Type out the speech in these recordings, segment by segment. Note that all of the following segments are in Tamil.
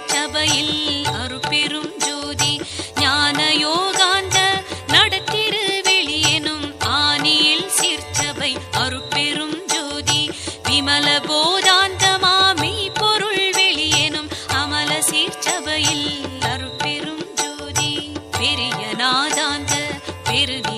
திருச்சபையில் அருப்பெரும் ஜோதி ஞான யோகாந்த நடத்திரு வெளியனும் ஆனியில் சிற்சபை அருப்பெரும் ஜோதி விமல போதாந்த மாமி பொருள் வெளியனும் அமல சீர்ச்சபையில் அருப்பெரும் ஜோதி பெரிய நாதாந்த பெருதி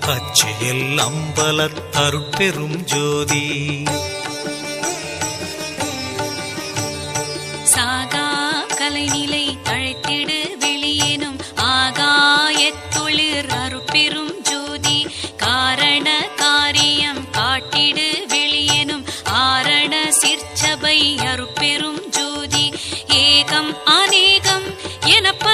அச்சியல் அம்பல தருட்பெரும் ஜோதி. சாகா கலைநிலை தழைத்திடு வெளியேனும் ஆகாயத்தொழிற் அருட்பெரும் ஜோதி. காரண காரியம் காட்டிடு வெளியேனும் ஆரண சிற்சபை அருட்பெரும் ஜோதி. ஏகம் அநேகம் எனப்ப